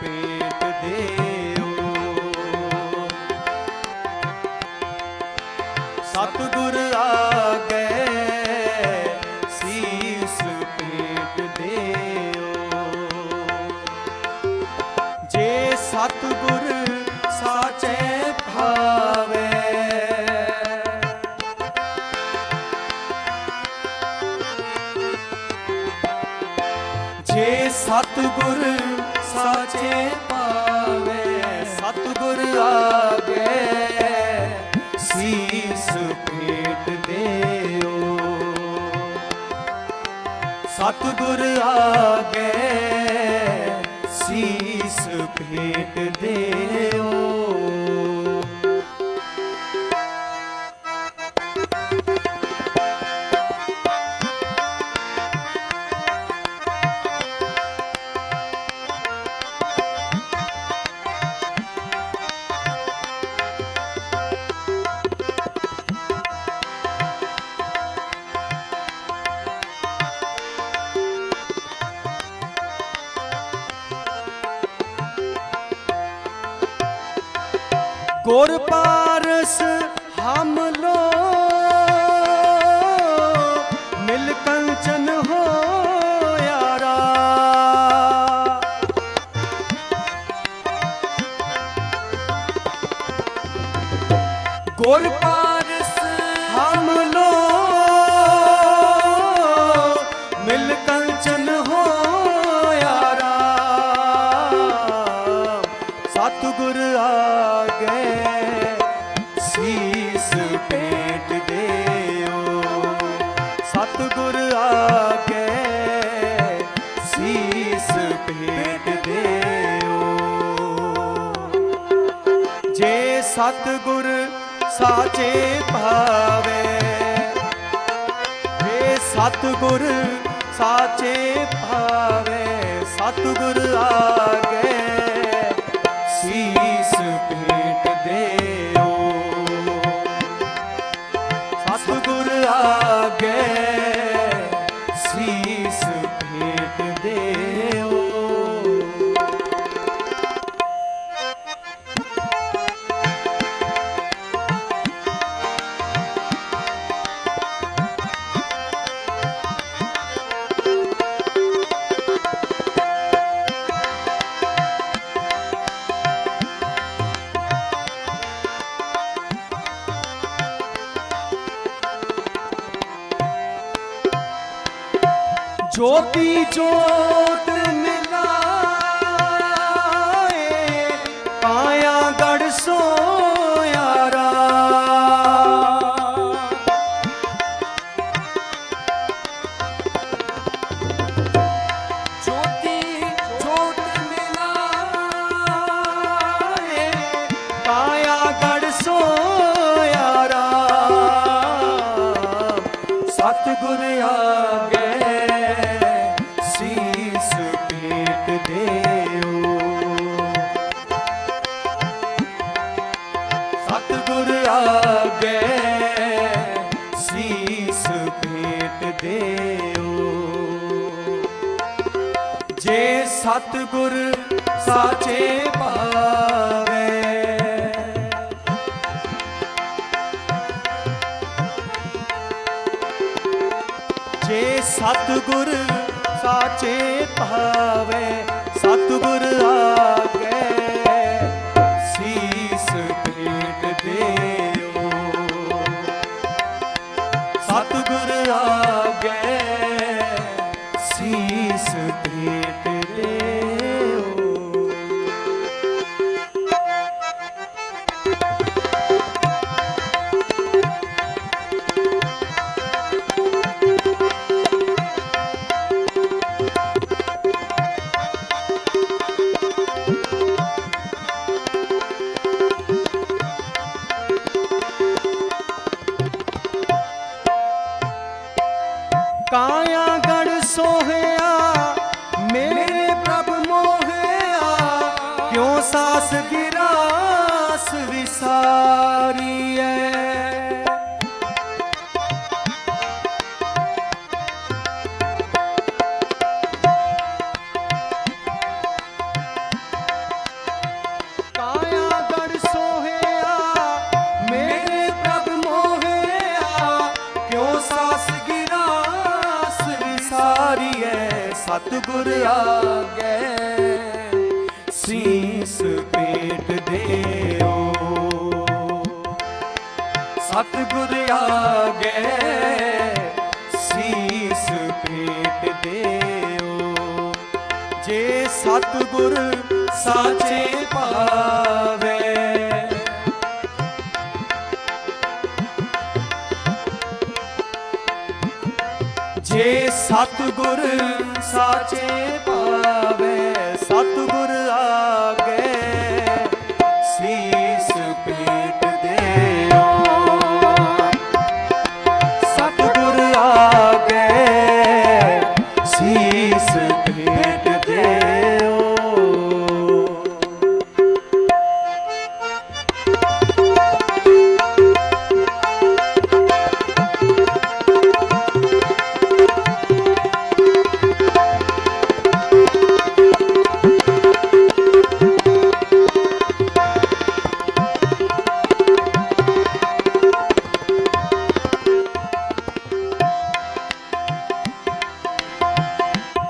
ਭੇਟ ਦੇਓ। ਸਤਿਗੁਰ ਆਗੇ ਸੀਸ ਭੇਟ ਦੇਓ। ਜੇ ਸਤਿਗੁਰ ਸਾਚੇ ਭਾਵੇ ਜੇ ਸਤਿਗੁਰ ਸਾਚੇ ਪਾਵੇ ਸਤਿਗੁਰ ਆਗੇ ਸੀਸ ਭੇਟ ਦੇਓ। ਸਤਿਗੁਰ ਆਗੇ ਸੀਸ ਭੇਟ ਦੇਓ। ਗੁਰ ਪਾਰਸ ਹਮ ਲੋ। ਮਿਲ ਕੰਚਨ ਹੋ ਯਾਰਾ। ਗੁਰ ਸਤਿਗੁਰ ਸਾਚੇ ਭਾਵੇ। ਜੇ ਸਤਿਗੁਰ ਸਾਚੇ ਭਾਵੇ ਸਤਿਗੁਰ ਆਗੇ। ਸੀਸ ਜੋਤੀ ਜੋਤ ਮਿਲਾਏ ਪਾਇਆ ਗੜ ਸੋਇਆਰਾ ਸਤਿਗੁਰ ਸਾਚੇ ਭਾਵੇ। ਜੇ ਸਤਿਗੁਰ ਸਾਚੇ ਭਾਵੇ, ਸਤਿਗੁਰ ਆਗੇ ਸੀਸ ਭੇਟ ਦੇਓ। ਸਤਿਗੁਰ ਆਗੇ, ਸੀਸ ਗੜ ਸੋਹਿਆ ਮੇਰੇ ਪ੍ਰਭ ਮੋਹਿਆ ਕਿਉਂ ਸਾਸ ਗਿਰਾਸ ਵਿਸਾਰੀਐ? ਸਤਿਗੁਰ ਆਗੇ। ਸੀਸ ਪੇਟ ਦਿਓ। ਸਤਿਗੁਰ ਆਗੇ। ਸੀਸ ਪੇਟ ਦਿਓ। ਜੇ ਸਤਿਗੁਰ ਸਾਚੇ ਪਾਵੇ ਜੇ ਸਤਿਗੁਰ ਸਾਚੇ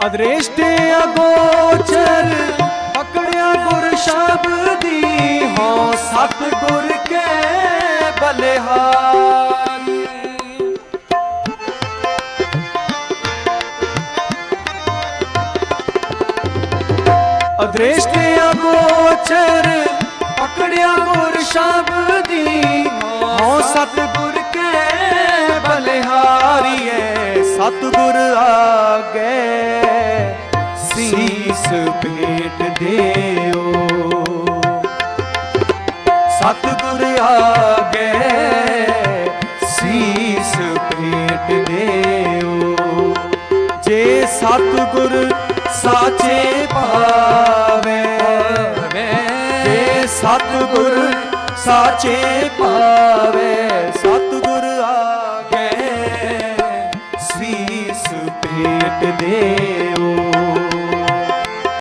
ਅਦ੍ਰਿਸ਼ਟ ਅਗੋਚਰ, ਪਕੜਿਆ ਗੁਰ ਸ਼ਬਦੀ ਹੋ ਸਤ ਗੁਰ ਕੇ ਬਲਿਹਾਰੀ। ਅਦ੍ਰਿਸ਼ਟ ਅਗੋਚਰ, ਪਕੜਿਆ ਗੁਰ ਸ਼ਬਦੀ ਹੋ ਸਤ ਸਤਿਗੁਰ ਆਗੇ, ਸੀਸ ਭੇਟ ਦਿਓ। ਸਤਿਗੁਰ ਆਗੇ, ਸੀਸ ਭੇਟ ਦਿਓ। ਜੇ ਸਤਿਗੁਰ ਸਾਚੇ ਪਾਵੇ ਜੇ ਸਤਿਗੁਰ ਸਾਚੇ ਪਾਵੇ